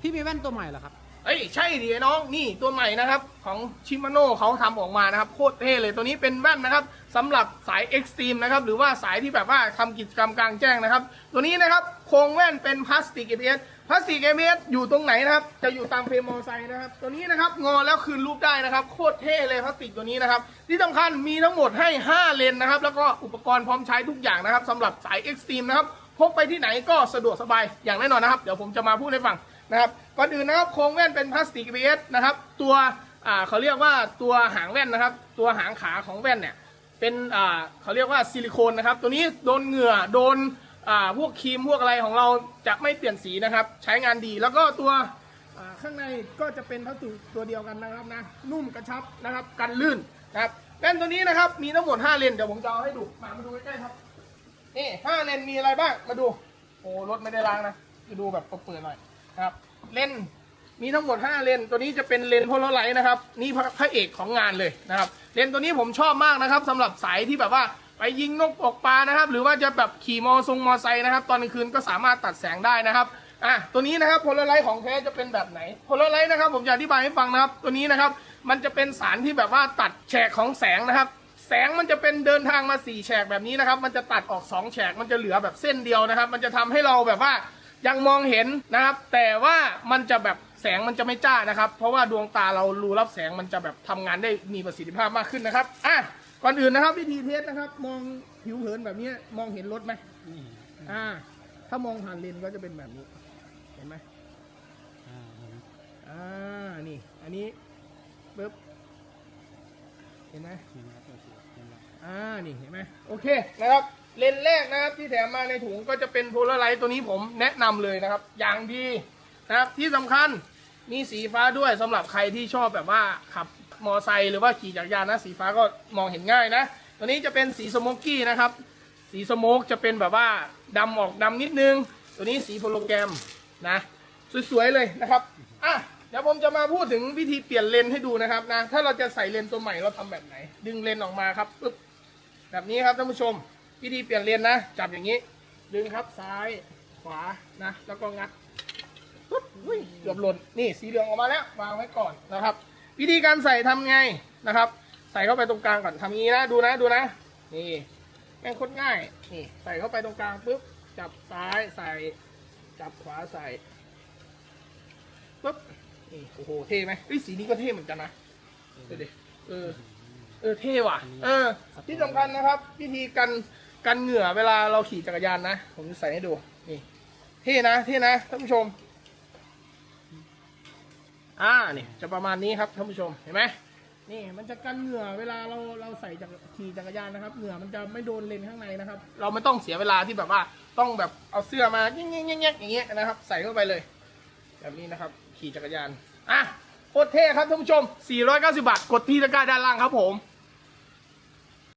พี่มีแว่นตัวใหม่เหรอครับ เอ้ยใช่ดิไอ้น้องนี่ตัวใหม่นะครับ ของชิมาโน่เขาทำออกมานะครับโคตรเท่เลยตัวนี้เป็นแว่นนะครับสำหรับสายเอ็กซ์ตรีมนะครับหรือว่าสายที่แบบว่าทำกิจกรรมกลางแจ้งนะครับ ตัวนี้นะครับโครงแว่นเป็นพลาสติก ABS พลาสติก ABS อยู่ตรงไหนนะครับ จะอยู่ตามเฟรมมอเตอร์ไซค์นะครับ ตัวนี้นะครับงอแล้วคืนรูปได้นะครับ โคตรเท่เลยพลาสติกตัวนี้นะครับ ที่สำคัญมีทั้งหมดให้ 5 เลนนะครับ แล้วก็อุปกรณ์พร้อมใช้ทุกอย่างนะครับสำหรับสายเอ็กซ์ตรีมนะครับพกไปที่ไหนก็สะดวกสบายอย่างแน่นอนนะครับเดี๋ยวผมจะมาพูดให้ฟัง นะครับก่อนอื่นนะครับโครงแว่นเป็นพลาสติก ABS นะครับ ตัวเขาเรียกว่าตัวหางแว่นนะครับ ตัวหางขาของแว่นเนี่ยเป็นเขาเรียกว่าซิลิโคนนะครับ ตัวนี้โดนเหงื่อโดนพวกครีมพวกอะไรของเราจะไม่เปลี่ยนสีนะครับ ใช้งานดีแล้วก็ตัวข้างในก็จะเป็นพลาสติกตัวเดียวกันนะครับนะนุ่มกระชับนะครับกันลื่นนะครับแว่นตัวนี้นะครับมีทั้งหมด5เลนเดี๋ยวผมจะเอาให้ดูมามาดูใกล้ๆครับนี่ห้าเลนมีอะไรบ้างมาดูโอ้รถไม่ได้ล้างนะจะดูแบบเปิดๆหน่อย ครับ เลนมีทั้งหมด 5 เลนตัวนี้จะเป็นเลนโพลาไรต์นะครับ นี่พระเอกของงานเลยนะครับ เลนตัวนี้ผมชอบมากนะครับสำหรับสายที่แบบว่าไปยิงนกตกปลานะครับ หรือว่าจะแบบขี่มอทรงมอไซค์นะครับ ตอนกลางคืนก็สามารถตัดแสงได้นะครับอะตัวนี้นะครับโพลาไรต์ของแท้จะเป็นแบบไหนโพลาไรต์นะครับผมจะอธิบายให้ฟังนะครับ ตัวนี้นะครับมันจะเป็นสารที่แบบว่าตัดแฉกของแสงนะครับ แสงมันจะเป็นเดินทางมาสี่แฉกแบบนี้นะครับ มันจะตัดออกสองแฉกมันจะเหลือแบบเส้นเดียวนะครับ มันจะทำให้เราแบบว่า ยังมองเห็นนะครับ แต่ว่ามันจะแบบแสงมันจะไม่จ้านะครับ เพราะว่าดวงตาเรารูรับแสงมันจะแบบทำงานได้มีประสิทธิภาพมากขึ้นนะครับอะก่อนอื่นนะครับ วิธีเทสนะครับ มองผิวเผินแบบนี้มองเห็นรถไหมนี่อ่า ถ้ามองผ่านเลนส์ก็จะเป็นแบบนี้ เห็นไหมอ่าเห็นอ่านี่ อันนี้ปึ๊บเห็นไหมเห็นครับโอเคเห็นแล้วอ่านี่เห็นไหมโอเคนะครับ เลนส์แรกนะครับที่แถมมาในถุงก็จะเป็นโพลาไรต์ตัวนี้ผมแนะนำเลยนะครับ อย่างดีนะครับที่สำคัญมีสีฟ้าด้วยสำหรับใครที่ชอบแบบว่าขับมอไซค์หรือว่าขี่จักรยานนะสีฟ้าก็มองเห็นง่ายนะ ตัวนี้จะเป็นสีสโมกกี้นะครับ สีสโมกจะเป็นแบบว่าดำออกดำนิดนึง ตัวนี้สีโพโลแกรมนะ สวยๆเลยนะครับอะเดี๋ยวผมจะมาพูดถึงวิธีเปลี่ยนเลนให้ดูนะครับนะ ถ้าเราจะใส่เลนตัวใหม่เราทำแบบไหน ดึงเลนออกมาครับปึ๊บแบบนี้ครับท่านผู้ชม วิธีเปลี่ยนเลนนะ จับอย่างนี้ ดึงครับซ้ายขวานะ แล้วก็งัดปุ๊บอุ้ยเกือบหล่นนี่สีเหลืองออกมาแล้ววางไว้ก่อนนะครับ วิธีการใส่ทำไงนะครับ ใส่เข้าไปตรงกลางก่อนทำอย่างนี้นะดูนะดูนะ นี่แม่งโคตรง่ายนี่ใส่เข้าไปตรงกลางปุ๊บจับซ้ายใส่ จับขวาใส่ปุ๊บนี่โอ้โหเท่ไหมเฮ้ยสีนี้ก็เท่เหมือนกันนะเดูดิเออเออเท่ว่ะ เออ ที่สำคัญนะครับ วิธีกัน กันเหงื่อเวลาเราขี่จักรยานนะ ผมจะใส่ให้ดู นี่เท่นะเท่นะท่านผู้ชม อ่านี่จะประมาณนี้ครับท่านผู้ชมเห็นไหมนี่มันจะกันเหงื่อเวลาเราเราใส่จักขี่จักรยานนะครับ เหงื่อมันจะไม่โดนเลนข้างในนะครับ เราไม่ต้องเสียเวลาที่แบบว่าต้องแบบเอาเสื้อมาแง่ๆๆๆอย่างเงี้ยนะครับ ใส่เข้าไปเลย แบบนี้นะครับ ขี่จักรยานอะโคตรเท่ครับท่านผู้ชม 490 บาท กดที่ตะกร้าด้านล่างครับผม